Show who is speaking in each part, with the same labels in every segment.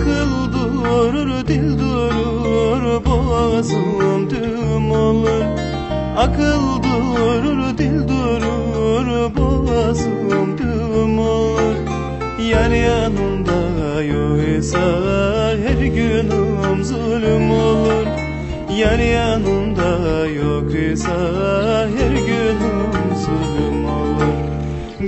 Speaker 1: Akıl durur, dil durur, boğazım düğüm olur. Akıl durur, dil durur, boğazım düğüm olur. Yar yanımda yoksa her günüm zulüm olur. Yar yanımda yoksa her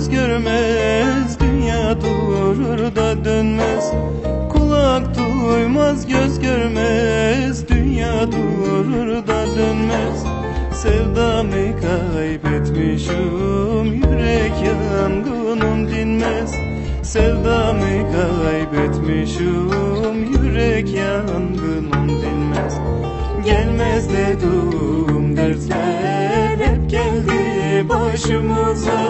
Speaker 1: göz görmez. Dünya durur da dönmez. Kulak duymaz göz görmez. Dünya durur da dönmez. Sevdamı kaybetmişim. Yürek yangınım dinmez. Sevdamı kaybetmişim. Yürek yangınım dinmez. Gelmez dedim dertler. Hep geldi başımıza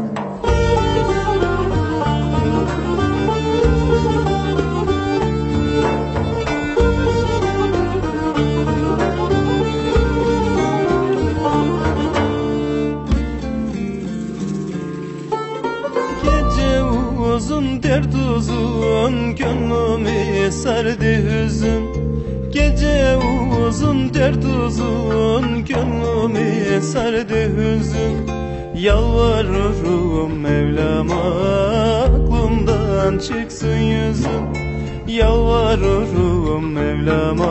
Speaker 1: uzun dert uzun Gönlümü sardı hüzün. Gece uzun dert uzun Gönlümü sardı hüzün. Yalvarırım Mevlam'a Aklımdan çıksın yüzün. Yalvarırım Mevlam'a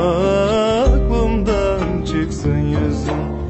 Speaker 1: Aklımdan çıksın yüzün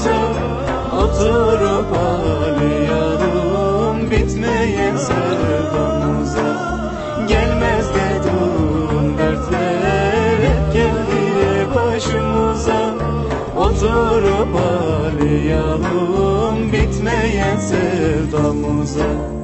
Speaker 1: başımıza Oturup ağlayalım bitmeyen sevdamıza. Gelmez dedim dertler hep geldi başımıza. Oturup ağlayalım bitmeyen sevdamıza